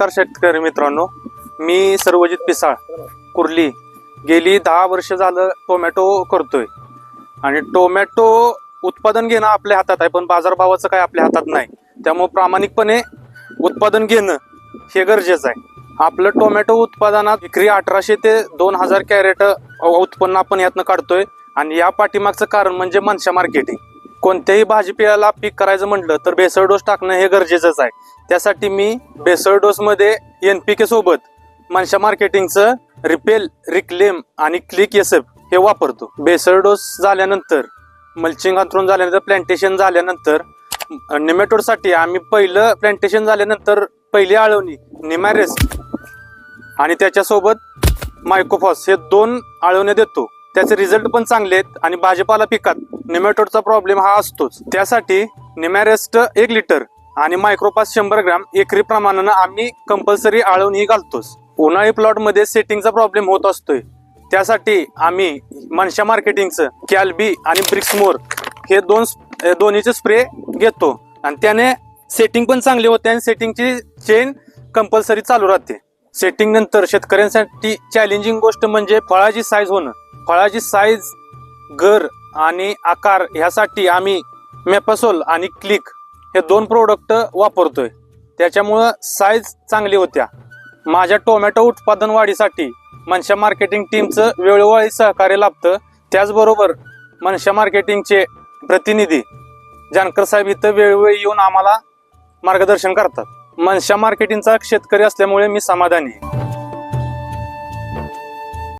नमस्कार शेतकरी मित्रांनो. मी सर्वजित पिसाळ कुर्ली. गेली दहा वर्ष झालं टोमॅटो करतोय. आणि टोमॅटो उत्पादन घेणं आपल्या हातात आहे पण बाजारभावाचं काय आपल्या हातात नाही. त्यामुळे प्रामाणिकपणे उत्पादन घेणं हे गरजेचं आहे. आपलं टोमॅटो उत्पादनात विक्री अठराशे ते दोन हजार कॅरेट उत्पन्न आपण यातनं काढतोय. आणि या पाठीमागचं कारण म्हणजे मनशा मार्केटिंग. कोणत्याही भाजीपाल्याला पीक करायचं म्हटलं तर बेसळ डोस टाकणं हे गरजेचंच आहे. त्यासाठी मी बेसळ डोसमध्ये एन पी के सोबत मनशा मार्केटिंगचं रिपेल रिक्लेम आणि क्लिक एस हे वापरतो. बेसळ डोस झाल्यानंतर मल्चिंग अंथरून झाल्यानंतर प्लांटेशन झाल्यानंतर निमेटोडसाठी आम्ही पहिलं प्लांटेशन झाल्यानंतर पहिली आळवणी निमॅरेस आणि त्याच्यासोबत मायकोफॉस हे दोन आळवण्या देतो. त्याचे रिझल्ट पण चांगले आहेत आणि भाजीपाला पिकात निमॅटोडचा प्रॉब्लेम हा असतोच. त्यासाठी निमॅरेस्ट एक लिटर आणि मायक्रोपास शंभर ग्राम एकरी प्रमाणानं आम्ही कंपल्सरी आळवून ही घालतोच. उन्हाळी प्लॉटमध्ये सेटिंगचा प्रॉब्लेम होत असतोय. त्यासाठी आम्ही मनशा मार्केटिंगचं कॅलबी आणि ब्रिक्समोर हे दोन दोन्हीचे स्प्रे घेतो. आणि त्याने सेटिंग पण चांगली होते आणि सेटिंगची चेन कंपल्सरी चालू राहते. सेटिंग नंतर शेतकऱ्यांसाठी चॅलेंजिंग गोष्ट म्हणजे फळाची साईज होणं. फळाची साईज गर आणि आकार ह्यासाठी आम्ही मेपसोल आणि क्लिक हे दोन प्रोडक्ट वापरतोय. त्याच्यामुळं साईज चांगली होत्या. माझ्या टोमॅटो उत्पादन वाढीसाठी मनशा मार्केटिंग टीमचं वेळोवेळी सहकार्य लाभतं. त्याचबरोबर मनशा मार्केटिंगचे प्रतिनिधी जानकर साहेब इथं वेळोवेळी येऊन आम्हाला मार्गदर्शन करतात. मनशा मार्केटिंगचा शेतकरी असल्यामुळे मी समाधानी आहे.